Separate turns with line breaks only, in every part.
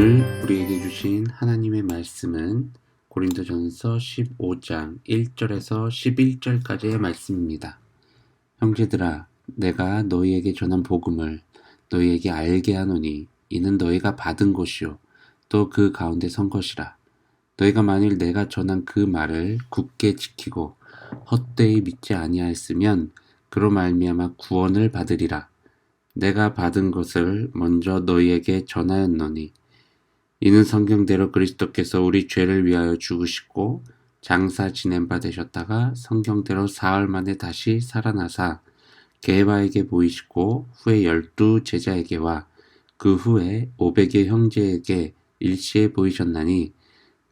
우리에게 주신 하나님의 말씀은 고린도전서 15장 1절에서 11절까지의 말씀입니다. 형제들아 내가 너희에게 전한 복음을 너희에게 알게 하노니 이는 너희가 받은 것이요. 또 그 가운데 선 것이라. 너희가 만일 내가 전한 그 말을 굳게 지키고 헛되이 믿지 아니하였으면 그로 말미암아 구원을 받으리라. 내가 받은 것을 먼저 너희에게 전하였노니 이는 성경대로 그리스도께서 우리 죄를 위하여 죽으시고 장사 지낸 바 되셨다가 성경대로 사흘 만에 다시 살아나사 게바에게 보이시고 후에 열두 제자에게와 그 후에 오백의 형제에게 일시에 보이셨나니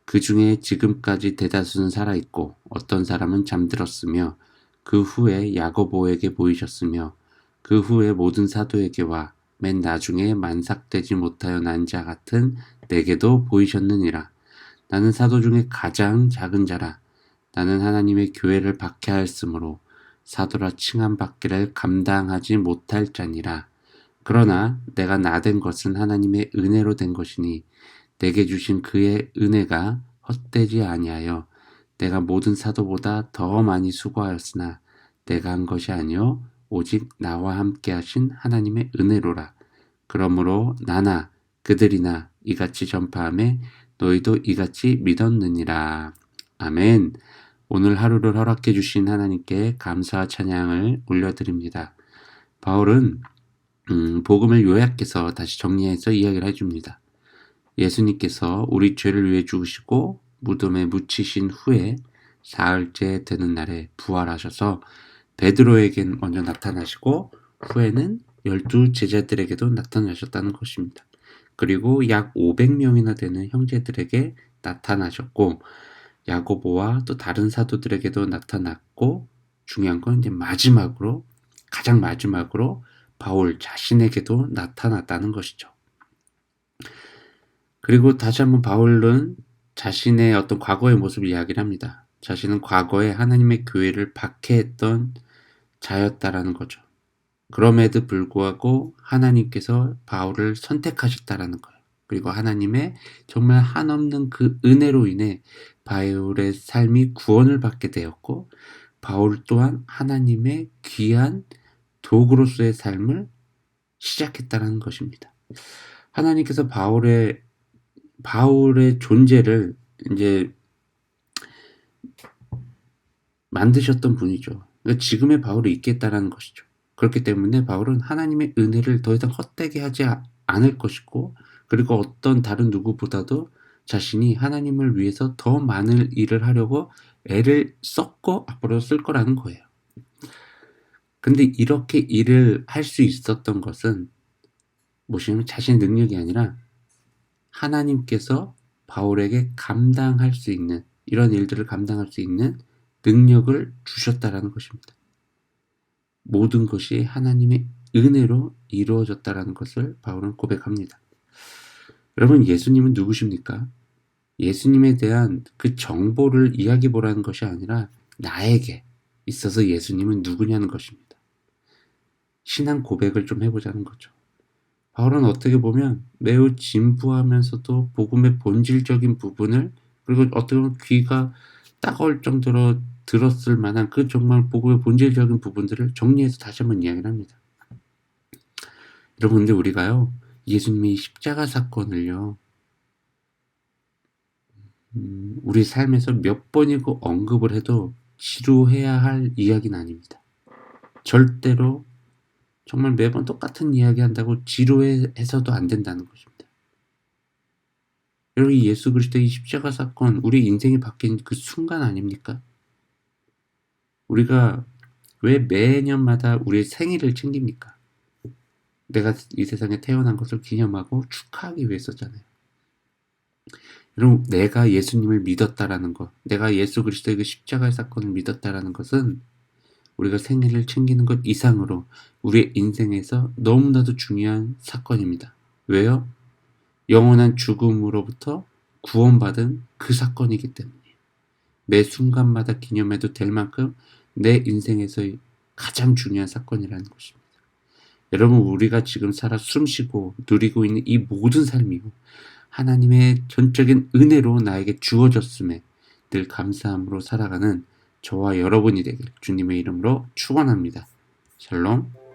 그 중에 지금까지 대다수는 살아있고 어떤 사람은 잠들었으며 그 후에 야고보에게 보이셨으며 그 후에 모든 사도에게와 맨 나중에 만삭되지 못하여 난 자 같은 내게도 보이셨느니라. 나는 사도 중에 가장 작은 자라. 나는 하나님의 교회를 박해하였으므로 사도라 칭함 받기를 감당하지 못할 자니라. 그러나 내가 나 된 것은 하나님의 은혜로 된 것이니 내게 주신 그의 은혜가 헛되지 아니하여 내가 모든 사도보다 더 많이 수고하였으나 내가 한 것이 아니요 오직 나와 함께 하신 하나님의 은혜로라. 그러므로 나나 그들이나 이같이 전파함에 너희도 이같이 믿었느니라. 아멘. 오늘 하루를 허락해 주신 하나님께 감사와 찬양을 올려드립니다. 바울은 음, 복음을 요약해서 다시 정리해서 이야기를 해줍니다. 예수님께서 우리 죄를 위해 죽으시고 무덤에 묻히신 후에 사흘째 되는 날에 부활하셔서 베드로에게 먼저 나타나시고 후에는 열두 제자들에게도 나타나셨다는 것입니다. 그리고 약 500명이나 되는 형제들에게 나타나셨고 야고보와 또 다른 사도들에게도 나타났고 중요한 건 이제 마지막으로 가장 마지막으로 바울 자신에게도 나타났다는 것이죠. 그리고 다시 한번 바울은 자신의 어떤 과거의 모습을 이야기를 합니다. 자신은 과거에 하나님의 교회를 박해했던 자였다라는 거죠. 그럼에도 불구하고 하나님께서 바울을 선택하셨다라는 거예요. 그리고 하나님의 정말 한없는 그 은혜로 인해 바울의 삶이 구원을 받게 되었고 바울 또한 하나님의 귀한 도구로서의 삶을 시작했다는 것입니다. 하나님께서 바울의 바울의 존재를 이제 만드셨던 분이죠. 그러니까 지금의 바울이 있겠다라는 것이죠. 그렇기 때문에 바울은 하나님의 은혜를 더 이상 헛되게 하지 않을 것이고 그리고 어떤 다른 누구보다도 자신이 하나님을 위해서 더 많은 일을 하려고 애를 썼고 앞으로 쓸 거라는 거예요. 근데 이렇게 일을 할 수 있었던 것은 뭐냐면 자신의 능력이 아니라 하나님께서 바울에게 감당할 수 있는 이런 일들을 감당할 수 있는 능력을 주셨다라는 것입니다. 모든 것이 하나님의 은혜로 이루어졌다라는 것을 바울은 고백합니다. 여러분, 예수님은 누구십니까? 예수님에 대한 그 정보를 이야기 보라는 것이 아니라 나에게 있어서 예수님은 누구냐는 것입니다. 신앙 고백을 좀 해보자는 거죠. 바울은 어떻게 보면 매우 진부하면서도 복음의 본질적인 부분을 그리고 어떻게 보면 귀가 따가울 정도로 들었을 만한 그 정말 복음의 본질적인 부분들을 정리해서 다시 한번 이야기를 합니다. 여러분, 근데 우리가요, 예수님이 십자가 사건을요, 음, 우리 삶에서 몇 번이고 언급을 해도 지루해야 할 이야기는 아닙니다. 절대로 정말 매번 똑같은 이야기 한다고 지루해서도 안 된다는 것입니다. 여러분, 예수 그리스도의 십자가 사건, 우리 인생이 바뀐 그 순간 아닙니까? 우리가 왜 매년마다 우리의 생일을 챙깁니까? 내가 이 세상에 태어난 것을 기념하고 축하하기 위해서잖아요. 여러분, 내가 예수님을 믿었다라는 것, 내가 예수 그리스도의 그 십자가의 사건을 믿었다라는 것은 우리가 생일을 챙기는 것 이상으로 우리의 인생에서 너무나도 중요한 사건입니다. 왜요? 영원한 죽음으로부터 구원받은 그 사건이기 때문에. 매 순간마다 기념해도 될 만큼 내 인생에서의 가장 중요한 사건이라는 것입니다. 여러분, 우리가 지금 살아 숨쉬고 누리고 있는 이 모든 삶이요. 하나님의 전적인 은혜로 나에게 주어졌음에 늘 감사함으로 살아가는 저와 여러분이 되길 주님의 이름으로 축원합니다. 샬롬.